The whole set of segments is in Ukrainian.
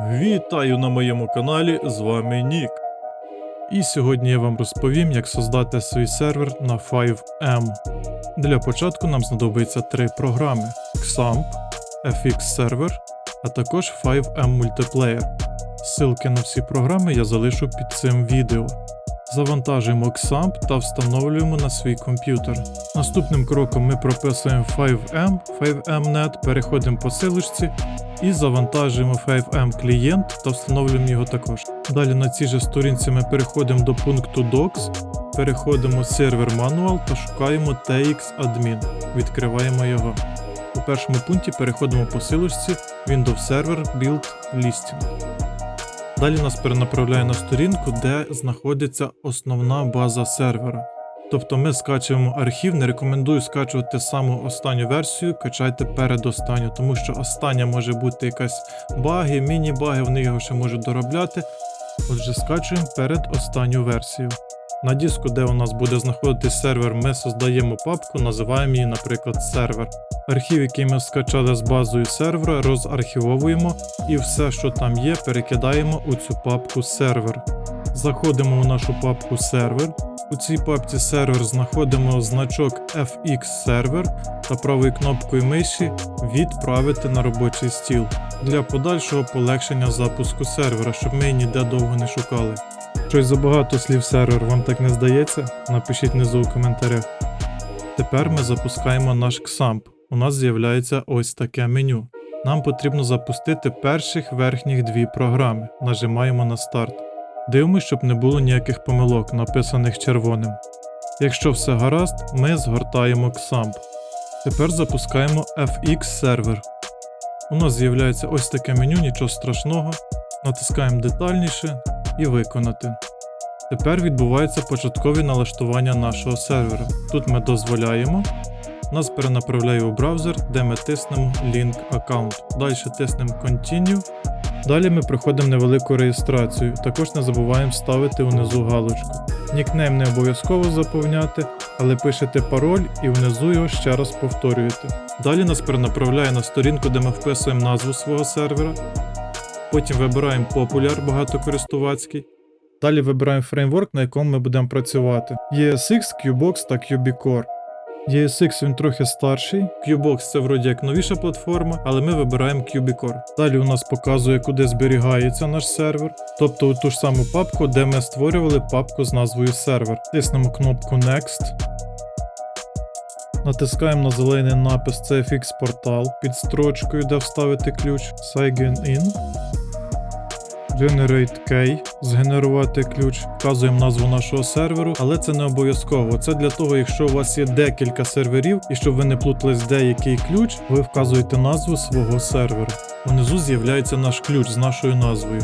Вітаю на моєму каналі, з вами Нік. І сьогодні я вам розповім, як создати свій сервер на 5M. Для початку нам знадобиться три програми: XAMPP, FX Server, а також 5M Multiplayer. Ссылки на всі програми я залишу під цим відео. Завантажуємо XAMPP та встановлюємо на свій комп'ютер. Наступним кроком ми прописуємо 5M, 5MNet, переходимо по силочці і завантажуємо 5M клієнт та встановлюємо його також. Далі на цій же сторінці ми переходимо до пункту Docs, переходимо сервер Manual та шукаємо TX Admin. Відкриваємо його. У першому пункті переходимо по силочці Windows Server Build Listing. Далі нас перенаправляє на сторінку, де знаходиться основна база сервера. Тобто ми скачуємо архів, не рекомендую скачувати саму останню версію, качайте передостанню, тому що остання може бути якась баги, міні-баги, вони його ще можуть доробляти. Отже, скачуємо передостанню версію. На диску, де у нас буде знаходитись сервер, ми создаємо папку, називаємо її, наприклад, сервер. Архів, який ми скачали з базою сервера, розархівовуємо і все, що там є, перекидаємо у цю папку сервер. Заходимо у нашу папку сервер. У цій папці сервер знаходимо значок FX Server та правою кнопкою миші відправити на робочий стіл для подальшого полегшення запуску сервера, щоб ми ніде довго не шукали. Щось забагато слів сервер, вам так не здається? Напишіть внизу у коментарях. Тепер ми запускаємо наш XAMPP. У нас з'являється ось таке меню. Нам потрібно запустити перших верхніх дві програми. Нажимаємо на старт. Дивимося, щоб не було ніяких помилок, написаних червоним. Якщо все гаразд, ми згортаємо XAMPP. Тепер запускаємо FX сервер. У нас з'являється ось таке меню, нічого страшного. Натискаємо детальніше і виконати. Тепер відбувається початкові налаштування нашого сервера. Тут ми дозволяємо. Нас перенаправляє у браузер, де ми тиснемо Link Account. Далі тиснемо Continue. Далі ми проходимо невелику реєстрацію. Також не забуваємо ставити унизу галочку. Нікнейм не обов'язково заповняти, але пишете пароль і внизу його ще раз повторюєте. Далі нас перенаправляє на сторінку, де ми вписуємо назву свого сервера. Потім вибираємо Popular багатокористувацький. Далі вибираємо фреймворк, на якому ми будемо працювати. ESX, Qbox та QBCore. ESX він трохи старший, Qbox це вроді як новіша платформа, але ми вибираємо QBCore. Далі у нас показує, куди зберігається наш сервер, тобто ту ж саму папку, де ми створювали папку з назвою сервер. Тиснемо кнопку Next. Натискаємо на зелений напис CFX портал під строчкою, де вставити ключ Sign In. Generate Key, згенерувати ключ, вказуємо назву нашого серверу, але це не обов'язково. Це для того, якщо у вас є декілька серверів, і щоб ви не плутались, де який ключ, ви вказуєте назву свого сервера. Внизу з'являється наш ключ з нашою назвою.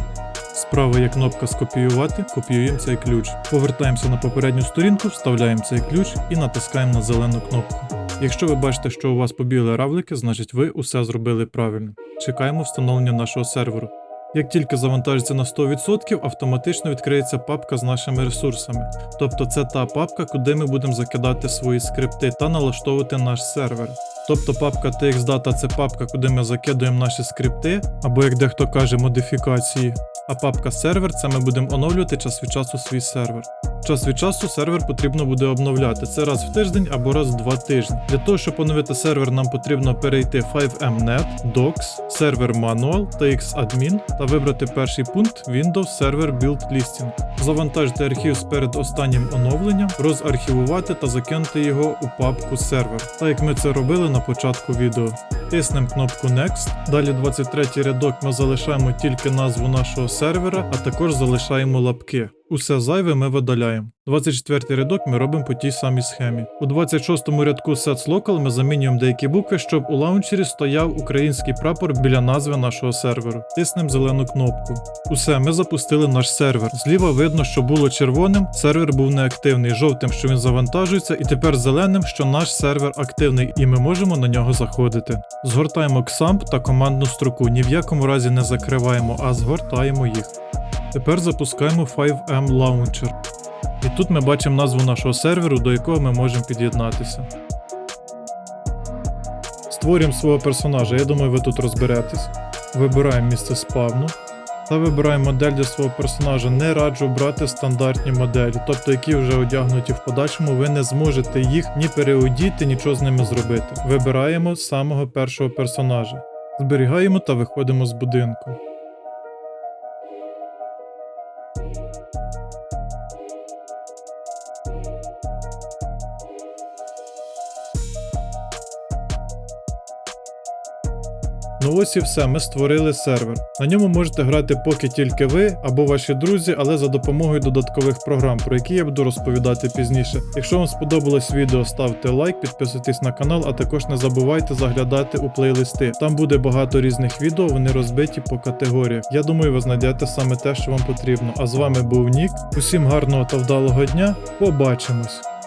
Справа є кнопка скопіювати, копіюємо цей ключ. Повертаємося на попередню сторінку, вставляємо цей ключ і натискаємо на зелену кнопку. Якщо ви бачите, що у вас побігли равлики, значить ви усе зробили правильно. Чекаємо встановлення нашого серверу. Як тільки завантажиться на 100%, автоматично відкриється папка з нашими ресурсами. Тобто це та папка, куди ми будемо закидати свої скрипти та налаштовувати наш сервер. Тобто папка TXData це папка, куди ми закидуємо наші скрипти, або як дехто каже, модифікації. А папка сервер це ми будемо оновлювати час від часу свій сервер. Час від часу сервер потрібно буде обновляти. Це раз в тиждень або раз в два тижні. Для того, щоб оновити сервер, нам потрібно перейти 5mnet, Docs, сервер Manual, TX-Admin та вибрати перший пункт Windows Server Build Listing. Завантажити архів з передостаннім оновленням, розархівувати та закинути його у папку сервер, так як ми це робили на початку відео. Тиснемо кнопку Next. Далі 23 рядок ми залишаємо тільки назву нашого сервера, а також залишаємо лапки. Усе зайве ми видаляємо. 24 рядок ми робимо по тій самій схемі. У 26 рядку Sets Local ми замінюємо деякі букви, щоб у лаунчері стояв український прапор біля назви нашого серверу. Тиснемо зелену кнопку. Усе, ми запустили наш сервер. Зліва видно, що було червоним, сервер був неактивний, жовтим, що він завантажується, і тепер зеленим, що наш сервер активний, і ми можемо на нього заходити. Згортаємо XAMPP та командну строку. Ні в якому разі не закриваємо, а згортаємо їх. Тепер запускаємо 5M Launcher. І тут ми бачимо назву нашого серверу, до якого ми можемо під'єднатися. Створюємо свого персонажа, я думаю, ви тут розберетесь. Вибираємо місце спавну. та вибираємо модель для свого персонажа. Не раджу брати стандартні моделі, тобто які вже одягнуті в подальшому, ви не зможете їх ні переодіти, нічого з ними зробити. Вибираємо самого першого персонажа. Зберігаємо та виходимо з будинку. Ну ось і все, ми створили сервер. На ньому можете грати поки тільки ви або ваші друзі, але за допомогою додаткових програм, про які я буду розповідати пізніше. Якщо вам сподобалось відео, ставте лайк, підписуйтесь на канал, а також не забувайте заглядати у плейлисти. Там буде багато різних відео, вони розбиті по категоріях. Я думаю, ви знайдете саме те, що вам потрібно. А з вами був Нік. Усім гарного та вдалого дня. Побачимось!